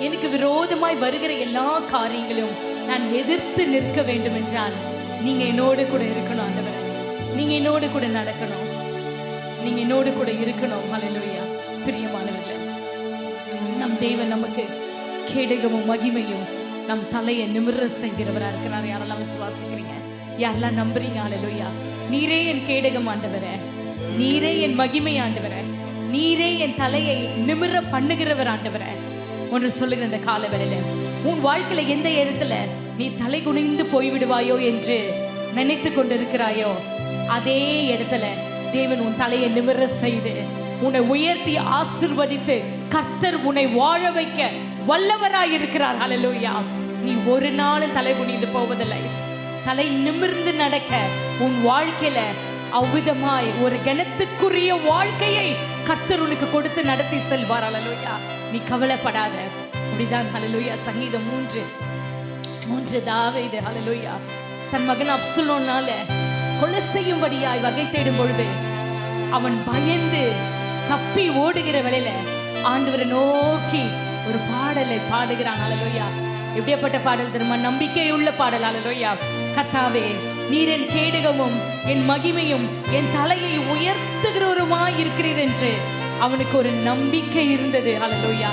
எனக்கு விரோதமாய் வருகிற எல்லா காரியங்களும் நான் எதிர்த்து நிற்க வேண்டும் என்றால் நீங்க என்னோடு கூட இருக்கணும் ஆண்டவரே. நீங்க என்னோடு கூட நடக்கணும். நீங்க என்னோடு கூட இருக்கணும். ஹalleluya பிரியமானவர்கள் நம் தேவன் நமக்கு கேடகமும் மகிமையும் நம் தலையை நிமிர செய்கிறவரா இருக்கிறார். யாரெல்லாம் விசுவாசிக்கிறீங்க? யாரெல்லாம் நம்புறீங்க? ஹalleluya நீரே என் கேடகம் ஆண்டவர. நீரே என் மகிமை ஆண்டவர. நீரே என் தலையை நிமிர பண்ணுகிறவர் ஆண்டவரை. ஒன்று சொல்லுகிற இந்த கால வேலையில உன் வாழ்க்கையில எந்த இடத்துல நீ தலை குனிந்து போய்விடுவாயோ என்று நினைத்து கொண்டிருக்கிறாயோ அதே இடத்துல தேவன் உன் தலையை நிமிர செய்து உன்னை உயர்த்தி ஆசிர்வதித்து கர்த்தர் உன்னை வாழ வைக்க வல்லவராயிருக்கிறார். இருக்கிறார் நீ ஒரு நாளும் தலை குனிந்து போவதில்லை. தலை நிமிர்ந்து நடக்க உன் வாழ்க்கையில அவ்விதமாய் ஒரு கணத்துக்குரிய வாழ்க்கையை கர்த்தர் உனக்கு கொடுத்து நடத்தி செல்வார். அலலூயா நீ கவலைப்படாத. அப்படிதான் ஹalleluya சங்கீதம் மூன்று. மூன்று தாவீது ஹalleluya தன் மகன் அப்சுலோனால கொலை செய்யும்படியாய் வகை தேடும் பொழுது அவன் பயந்து தப்பி ஓடுகிற வேலையில ஆண்டவரை நோக்கி ஒரு பாடலை பாடுகிறான் அலலோயா எப்படியாப்பட்ட பாடல் தெரியுமா? நம்பிக்கையுள்ள பாடல் அலலோயா கத்தாவே நீர் என் கேடகமும் என் மகிமையும் என் தலையை உயர்த்துகிறவருமாய் இருக்கிறீர் என்று அவனுக்கு ஒரு நம்பிக்கை இருந்தது. அலலோயா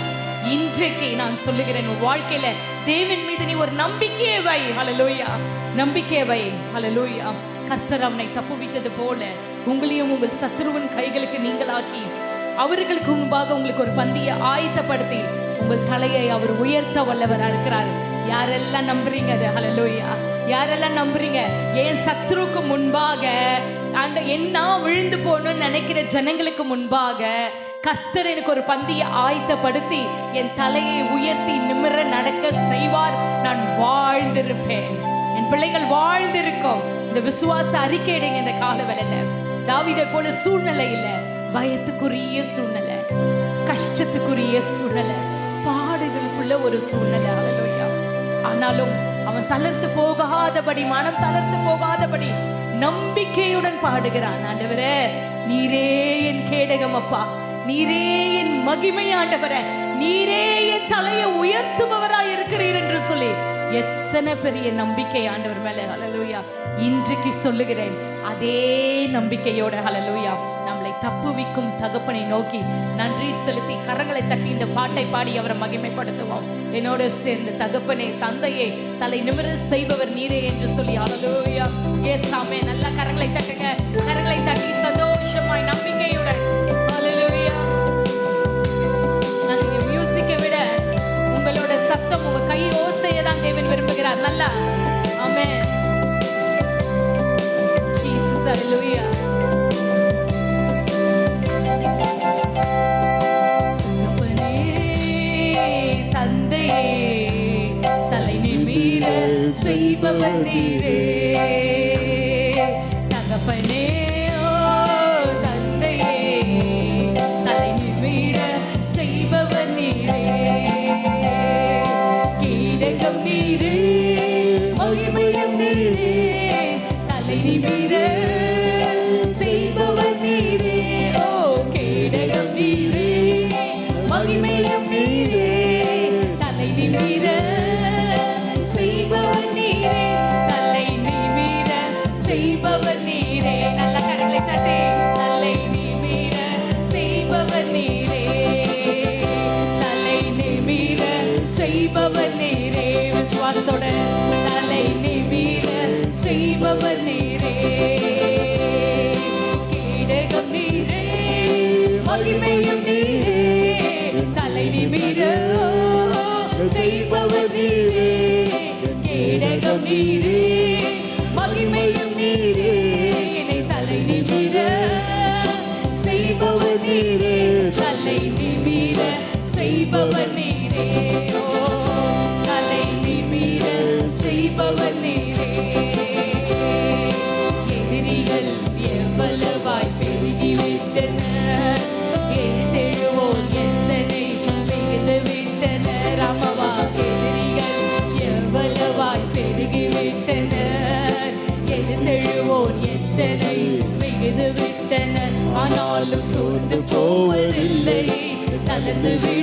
இன்றைக்கு நான் சொல்லுகிறேன் வாழ்க்கையில தேவன் மீது நீ ஒரு நம்பிக்கையை வை. அலலோயா நம்பிக்கையை வை. அலலோயா கர்த்தர் அவனை தப்புவித்தது போல உங்களையும் உங்கள் சத்ருவன் கைகளுக்கு நீங்களாக்கி அவர்களுக்கு முன்பாக உங்களுக்கு ஒரு பந்தியை ஆயத்தப்படுத்தி உங்கள் தலையை அவர் உயர்த்த வல்லவராக இருக்கிறார். யாரெல்லாம் நம்புறீங்க அது? ஹலலோயா யாரெல்லாம் நம்புறீங்க? என் சத்ருக்கு முன்பாக அந்த என்ன விழுந்து போகணும்னு நினைக்கிற ஜனங்களுக்கு முன்பாக கர்த்தர் எனக்கு ஒரு பந்தியை ஆயத்தப்படுத்தி என் தலையை உயர்த்தி நிமிர நடக்க செய்வார். நான் வாழ்ந்திருப்பேன். என் பிள்ளைகள் வாழ்ந்திருக்கும். இந்த விசுவாச அறிக்கையிடுங்க இந்த கால வேலையில் தாவிதை போல சூழ்நிலை இல்லை. பயத்துக்குரிய சூழ்நிலை கஷ்டத்துக்குரிய சூழ்நிலை பாடுகளுக்குள்ள ஒரு சூழ்நிலை ஹalleluya ஆனாலும் அவன் தளர்ந்து போகாதபடி மனம் தளர்ந்து போகாதபடி நம்பிக்கையுடன் பாடுகிறான். ஆண்டவரே நீரே என் கேடகம் அப்பா. நீரே என் மகிமையாண்டவரே நீரே என் தலையை உயர்த்துபவராய் இருக்கிறீர் என்று சொல்லி எத்தனை பெரிய நம்பிக்கை ஆண்டவர் மேல ஹலலூயா இன்றைக்கு சொல்லுகிறேன் அதே நம்பிக்கையோட ஹலலூயா நம்மளை தப்புவிக்கும் தகப்பனை நோக்கி நன்றி செலுத்தி கரங்களை தட்டி இந்த பாட்டை பாடி அவரை மகிமைப்படுத்துவோம். என்னோடு சேர்ந்து தகப்பனே தந்தையே தலை நிமிர செய்பவர் நீரே என்று சொல்லி ஹலலூயா ஏ சாமே நல்ல கரங்களை தட்டுங்க. கரங்களை தட்டி சந்தோஷமாய் நம்பிக்கையுடன். செய்பவர் நீரே நல்ல கரங்களை தட்டி தலை நிமிர செய்பவர் நீரே. தலை நிமிர செய்பவர் நீரே விசுவாசத்தோட தலை நிமிர செய்பவர் நீரே. கீடகம் நீரே மகிமையும் நீரே. தலை நிமிர செய்பவர் நீரே. கீடகம் நீரே. மகிமையும் நீரே என்னை தலை நிமிர செய்பவர் நீரே தலை நிமிர செய்பவர் சோர்ந்து போவதில்லை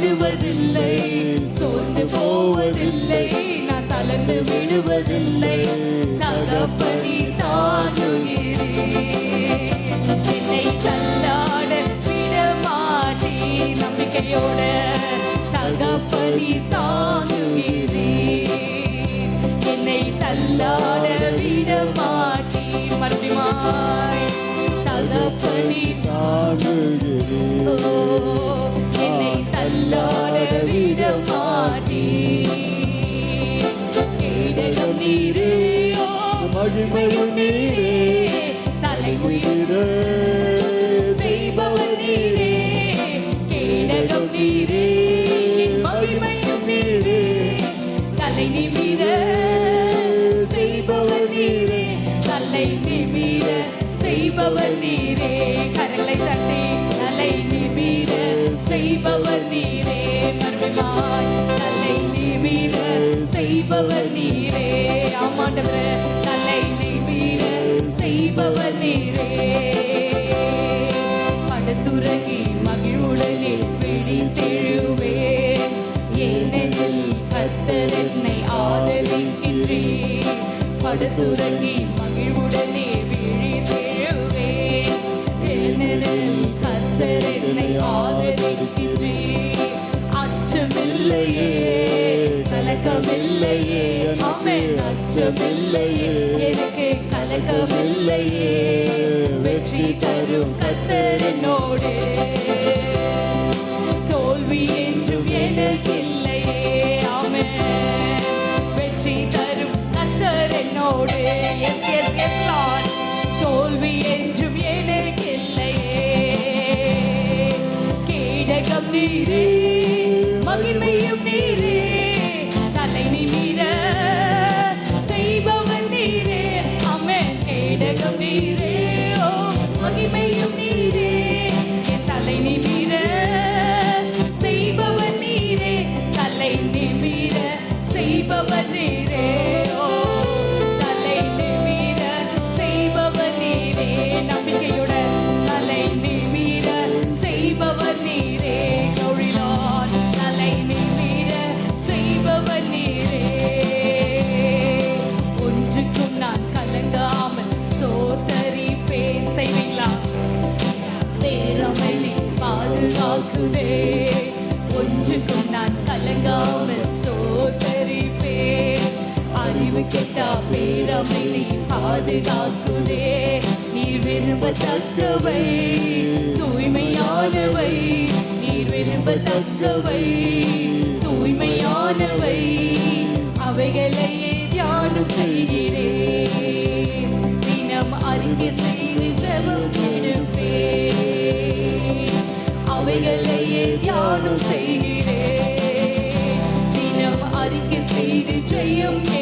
மகிமையும் நீரே. தலை தலைமுறை செய்பவர் நீரே. கேடகம் நீரே. என் மகிமையும் நீரே. தலை நிமிர செய்பவர் நீரே. தலை நிமிர செய்பவர் நீரே. கரலை தட்டி தலை நிமிர செய்பவர் நீரே. மர்மமாய் தலை நிமிர செய்பவர் நீரே. ஆமாண்டவரே. படுத்துறங்கி மகிழ்வுடனே விழி ஏனெனில் கர்த்தர் என்னை ஆதரிக்கின்றேன் அச்சமில்லையே கலக்கமில்லையே. ஆமென் அச்சமில்லையே. எனக்கு கலக்கமில்லையே. வெற்றி தரும் கர்த்தர் என்னோடு. பாதுகாக்குதே ஒன்றுக்கும் நான் கலங்காமல் ஸ்தோத்தரிப்பேன் அறிவு கெட்டா பேரமைதி பாதுகாக்குதே. நீர் விரும்பத்தக்கவை தூய்மையானவை. நீர் விரும்பத்தக்கவை தூய்மையானவை. அவைகளையே தியானம் செய்கிறேன் தினம் அறிக்கை செய்து ஜெபம் எடுப்பேன் அவைகளையே தியானம் செய்கிறேன் தினம் அறிக்கை செய்து ஜெயம் எடுப்பேன்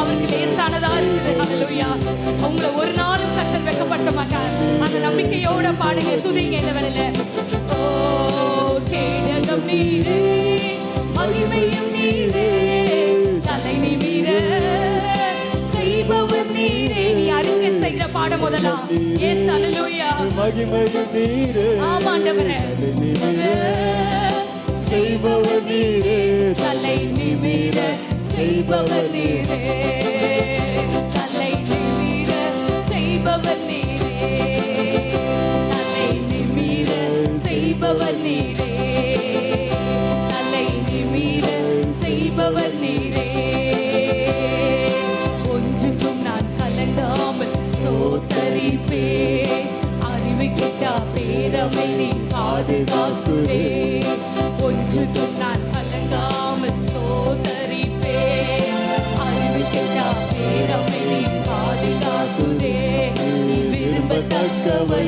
அவருக்கு லேசானதா இருக்குது. ஹalleluya உங்களை ஒரு நாளும் கர்த்தர் வெட்கப்படுத்த மாட்டார். அந்த நம்பிக்கையோட பாடுங்க. துதிங்க இந்த வேளையில. ஓ கேடகம் நீரே மகிமையும் நீரே தலை நிமிர செய்பவர் நீரே. நீ அறிக்கை செய்கிற பாடம் முதலாம் எஸ் ஹalleluya மகிமையும் நீரே ஆமாண்டவரே செய்பவர் நீரே தலை நிமிர செய்பவர் நீரே தலை நிமிர செய்பவர் நீரே தலை நிமிர செய்பவர் நீரே தலை நிமிர செய்பவர் நீரே ஒன்றுக்கும் நான் கலங்காமல் சோத்தரிப்பே அறிவு கிட்டா பேரமை நீ பாதுகாக்குவே ஒன்றுக்கும் நான் கலங்காமல் விரும்பத்தக்கவை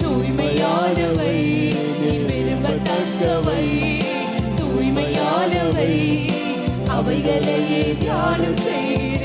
தூய்மையானவை நீ விரும்பத்தக்கவை தூய்மையானவை அவைகளையே தியானம் செய்ய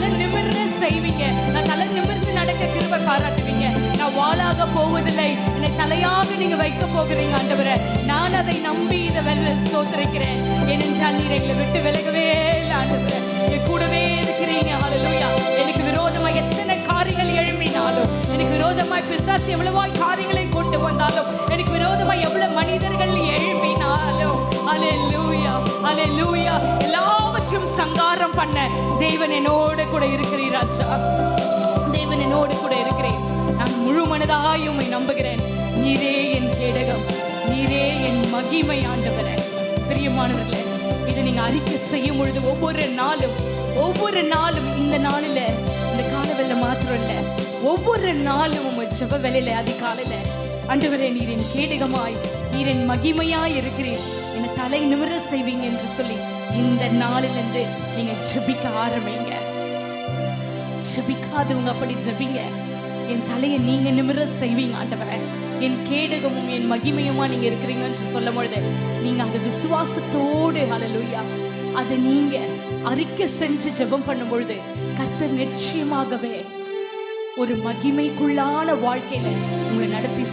தலை நிமிர்ந்து செய்வீங்க. நான் தலை நிமிர்ந்து நடக்க கிருபை பாராட்டுவீங்க. நான் வாளாக போவதில்லை. என்னை தலையாக நீங்க வைக்க போகிறீங்க ஆண்டவரே. நான் அதை நம்பி இதை வேலை சோதரிக்கிறேன் ஏனென்றால் நீர் எங்களை விட்டு விலகவே இல்லை ஆண்டவரே. என் கூடவே இருக்கிறீங்க. ஹalleluya எனக்கு விரோதமா எத்தனை காரியங்கள் எழும்பினாலும் எனக்கு விரோதமாய் பிசாசு எவ்வளவாய் காரியங்களை கொண்டு வந்தாலும் எனக்கு விரோதமாய் எவ்வளவு மனிதர்கள் எழும்பினாலும் ஹalleluya ஹalleluya மட்டும் சங்காரம் பண்ண தேவன் என்னோட கூட இருக்கிறீர் ராஜா. தேவன் என்னோடு கூட இருக்கிறேன் நான் முழு மனதாய் உம்மை நம்புகிறேன். நீரே என் கேடகம். நீரே என் மகிமை ஆண்டவரே. பிரியமானவர்களே இதை நீங்க அறிக்கை செய்யும் பொழுது ஒவ்வொரு நாளும் ஒவ்வொரு நாளும் இந்த நாளில் இந்த காலவெல்ல மாத்திரம் இல்லை ஒவ்வொரு நாளும் உங்க செவ்வ வேலையில அதிகாலையில் ஆண்டவரே நீர் நீரின் கேடகமாய் நீரின் மகிமையாய் இருக்கிறீர். தலை நிமிர செய்வீங்க என்று சொல்லி இந்த நாளிலிருந்து நீங்க ஜெபிக்க ஆரம்பிங்க. ஜபிக்காதவங்க அப்படி ஜபிங்க. என் தலையை நீங்க நிமிர செய்வீங்க ஆண்டவரே. என் கேடகமும் என் மகிமையுமா நீங்க இருக்கிறீங்கன்னு சொல்லும் பொழுது நீங்க அந்த விசுவாசத்தோடு அலலுயா அதை நீங்க அறிக்கை செஞ்சு ஜெபம் பண்ணும் பொழுது கர்த்தர் நிச்சயமாகவே ஒரு மகிமைக்குள்ளான வாழ்க்கையில உங்களை நடத்தி